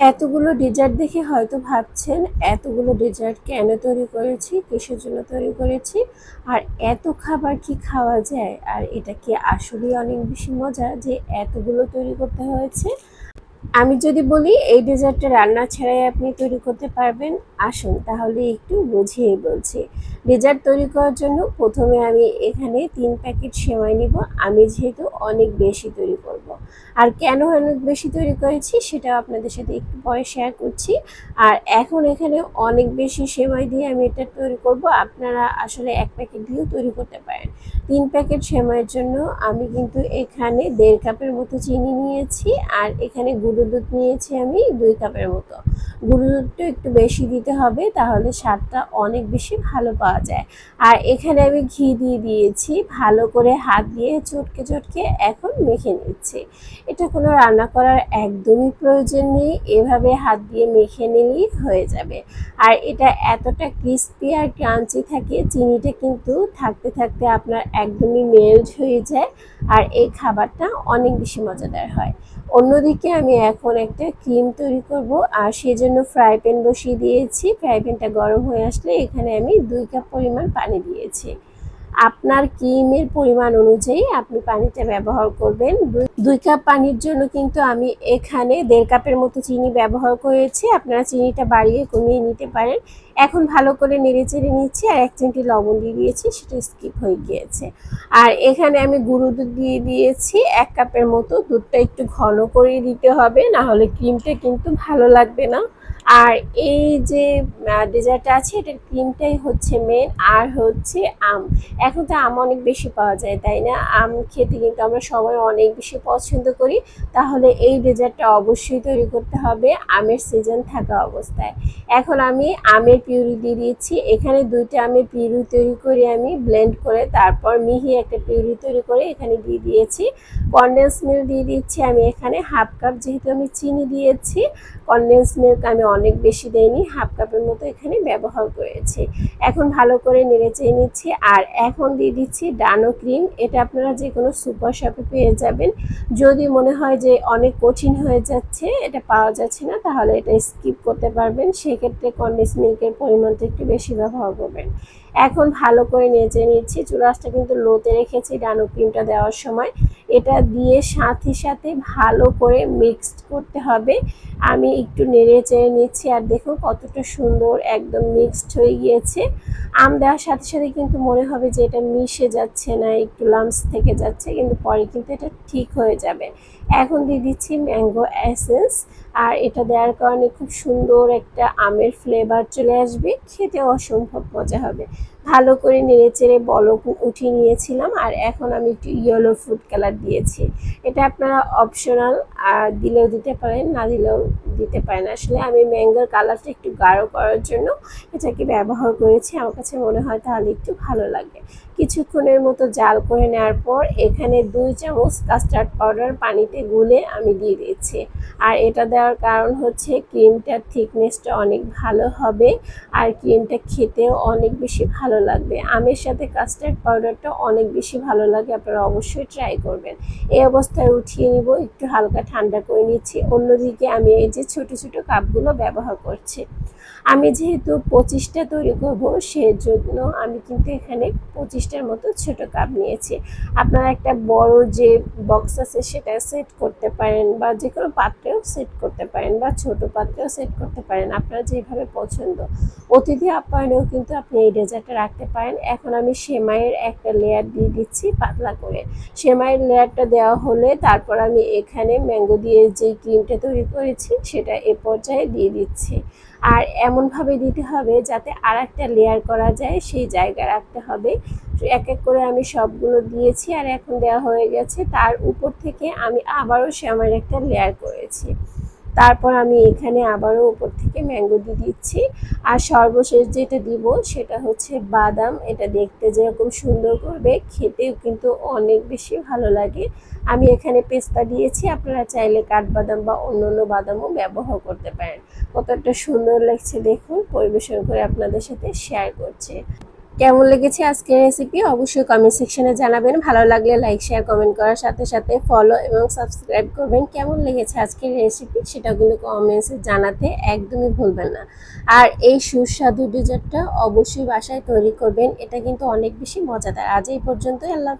এতগুলো ডেজার্ট দেখে হয়তো ভাবছেন, এতগুলো ডেজার্ট কেন তৈরি করেছি, কিসের জন্য তৈরি করেছি, আর এত খাবার কি খাওয়া যায়? আর এটা কি আসলেই অনেক বেশি মজা যে এতগুলো তৈরি করতে হয়েছে? আমি যদি বলি, এই ডেজার্টটা রান্না ছাড়াই আপনি তৈরি করতে পারবেন, আসুন তাহলে একটু বুঝিয়ে বলছি। ডেজার্ট তৈরি করার জন্য প্রথমে আমি এখানে তিন প্যাকেট সেমাই নিব, আমি যেহেতু অনেক বেশি তৈরি করব। আর কেন অনেক বেশি তৈরি করেছি সেটাও আপনাদের সাথে একটু পরে শেয়ার করছি। আর এখন এখানে অনেক বেশি সেমাই দিয়ে আমি এটা তৈরি করব, আপনারা আসলে এক প্যাকেট দিয়েও তৈরি করতে পারেন। তিন প্যাকেট সেমাইয়ের জন্য আমি কিন্তু এখানে দেড় কাপের মতো চিনি নিয়েছি, আর এখানে গুঁড়ো দুধ নিয়েছি আমি দুই কাপের মতো। গুঁড়ো দুধটা একটু বেশি দিতে হবে, তাহলে স্বাদটা অনেক বেশি ভালো পাওয়া যায়। আর এখানে আমি ঘি দিয়ে দিয়েছি, ভালো করে হাত দিয়ে চটকে চটকে এখন মেখে নিচ্ছি। এটা কোনো রান্না করার একদমই প্রয়োজন নেই, এভাবে হাত দিয়ে মেখে নিলেই হয়ে যাবে। আর এটা এতটা ক্রিস্পি আর ক্রাঞ্চি থাকে, চিনিটা কিন্তু থাকতে থাকতে আপনার একদমই মেল্ট হয়ে যায়, আর এই খাবারটা অনেক বেশি মজাদার হয়। অন্যদিকে আমি এখন একটা ক্রিম তৈরি করব, আর সেজন্য ফ্রাই প্যান বসিয়ে দিয়েছি। ফ্রাই প্যানটা গরম হয়ে আসলে এখানে আমি দুই কাপ পরিমাণ পানি দিয়েছি। আপনার ক্রিমের পরিমাণ অনুযায়ী আপনি পানিটা ব্যবহার করবেন। দুই কাপ পানির জন্য কিন্তু আমি এখানে দেড় কাপের মতো চিনি ব্যবহার করেছি। আপনারা চিনিটা বাড়িয়ে কমিয়ে নিতে পারেন। এখন ভালো করে নেড়ে চেড়ে নিচ্ছি আর এক চিমটি লবণ দিয়ে দিয়েছি, সেটা স্কিপ হয়ে গিয়েছে। আর এখানে আমি গুঁড়ো দুধ দিয়ে দিয়েছি, এক কাপের মতো। দুধটা একটু ঘন করে দিতে হবে না হলে ক্রিমটা কিন্তু ভালো লাগবে না। আর এই যে ডেজার্টটা আছে, এটার ক্রিমটাই হচ্ছে মেন আর হচ্ছে আম। এখন তো আম অনেক বেশি পাওয়া যায়, তাই না? আম খেতে কিন্তু আমরা সবাই অনেক বেশি পছন্দ করি। তাহলে এই ডেজার্টটা অবশ্যই তৈরি করতে হবে, আমের সিজন থাকা অবস্থায়। এখন আমি আমের পিউরি দিয়ে দিয়েছি। এখানে দুইটা আমের পিউরি তৈরি করে আমি ব্লেন্ড করে, তারপর মিহি একটা পিউরি তৈরি করে এখানে দিয়ে দিয়েছি। কনডেন্স মিল্ক দিয়ে দিচ্ছি আমি এখানে। হাফ কাপ যেহেতু আমি চিনি দিয়েছি কনডেন্স মিল্ক আমি অনেক বেশি দেয়নি, হাফ কাপের মতো এখানে ব্যবহার করেছি। এখন ভালো করে নেড়ে চেয়ে নিচ্ছি আর এখন দিয়ে দিচ্ছি ডানো ক্রিম। এটা আপনারা যে কোনো সুপার শপে পেয়ে যাবেন। যদি মনে হয় যে অনেক কঠিন হয়ে যাচ্ছে, এটা পাওয়া যাচ্ছে না, তাহলে এটা স্কিপ করতে পারবেন। সেক্ষেত্রে কন্ডেন্স মিল্কের পরিমাণটা একটু বেশি ব্যবহার করবেন। এখন ভালো করে নেচে নিচ্ছি। চুলাসটা কিন্তু লোতে রেখেছি ডানো ক্রিমটা দেওয়ার সময়। এটা দিয়ে সাথে সাথে ভালো করে মিক্সড করতে হবে। আমি একটু নেড়ে চেড়ে নিচ্ছি আর দেখুন কতটা সুন্দর একদম মিক্সড হয়ে গিয়েছে। আম দেওয়ার সাথে সাথে কিন্তু মনে হবে যে এটা মিশে যাচ্ছে না, একটু লামস থেকে যাচ্ছে, কিন্তু পরে কিন্তু এটা ঠিক হয়ে যাবে। এখন দিয়ে দিচ্ছি ম্যাঙ্গো অ্যাসেন্স আর এটা দেওয়ার কারণে খুব সুন্দর একটা আমের ফ্লেভার চলে আসবে, খেতে অসম্ভব মজা হবে। ভালো করে নেড়ে চেড়ে বলক উঠিয়ে নিয়েছিলাম আর এখন আমি একটু ইয়েলো ফুড কালার দিয়েছি। এটা আপনারা অপশনাল আর দিলেও দিতে পারেন, না দিলেও দিতে পারেন। আসলে আমি ম্যাঙ্গোর কালারটা একটু গাঢ় করার জন্য এটাকে ব্যবহার করেছি। আমার কাছে মনে হয় তাহলে একটু ভালো লাগে। কিছুক্ষণের মতো জাল করে নেওয়ার পর এখানে দুই চামচ কাস্টার্ড পাউডার পানিতে গুলে আমি দিয়ে দিয়েছি। আর এটা দেওয়ার কারণ হচ্ছে ক্রিমটার থিকনেসটা অনেক ভালো হবে, আর ক্রিমটা খেতেও অনেক বেশি ভালো লাগবে। আমের সাথে কাস্টার্ড পাউডারটা অনেক বেশি ভালো লাগে, আপনারা অবশ্যই ট্রাই করবেন। এই অবস্থায় উঠিয়ে নিব, একটু হালকা ঠান্ডা করে নিচ্ছি। অন্যদিকে আমি এই যে ছোট ছোট কাপগুলো ব্যবহার করছি। আমি যেহেতু পঁচিশটা তৈরি করব, সেজন্য আমি কিন্তু এখানে পঁচিশটার মতো ছোট কাপ নিয়েছি। আপনারা একটা বড় যে বক্স আছে, সেটা সেট করতে পারেন বা যে কোনো পাত্রেও সেট করতে পারেন বা ছোট পাত্রেও সেট করতে পারেন। আপনারা যেভাবে পছন্দ। অতিথি আপ্যায়নেও কিন্তু আপনি এই ডেজার্টটা রাখতে পারেন। এখন আমি সেমাইয়ের একটা লেয়ার দিয়ে দিচ্ছি পাতলা করে। সেমাইয়ের লেয়ারটা দেওয়া হলে তারপর আমি এখানে ম্যাঙ্গো দিয়ে যে ক্রিমটা তৈরি করেছি সেটা এ পর্যায়ে দিয়ে দিচ্ছি। আর এমনভাবে দিতে হবে যাতে আর একটা লেয়ার করা যায়, সেই জায়গা রাখতে হবে। এক এক করে আমি সবগুলো দিয়েছি আর এখন দেওয়া হয়ে গেছে। তার উপর থেকে আমি আবারও শ্যামের একটা লেয়ার করেছি। তারপর আমি এখানে আবারও উপর থেকে ম্যাঙ্গো দিয়ে দিচ্ছি। আর সর্বশেষ যেটা দিব সেটা হচ্ছে বাদাম। এটা দেখতে যেরকম সুন্দর করবে, খেতেও কিন্তু অনেক বেশি ভালো লাগে। আমি এখানে পেস্তা দিয়েছি, আপনারা চাইলে কাঠবাদাম বা অন্য অন্য বাদামও ব্যবহার করতে পারেন। কতটা সুন্দর লাগছে দেখুন, পরিবেশন করে আপনাদের সাথে শেয়ার করছে। কেমন লেগেছে আজকের রেসিপি অবশ্যই কমেন্ট সেকশনে জানাবেন। ভালো লাগলে লাইক শেয়ার কমেন্ট করার সাথে সাথে ফলো এবং সাবস্ক্রাইব করবেন। কেমন লেগেছে আজকের রেসিপি সেটা কিন্তু কমেন্টসে জানাতে একদমই ভুলবেন না। আর এই সুস্বাদু ডেজার্টটা অবশ্যই বাসায় তৈরি করবেন। এটা কিন্তু অনেক বেশি মজাদার। আজ এই পর্যন্তই। আল্লাহ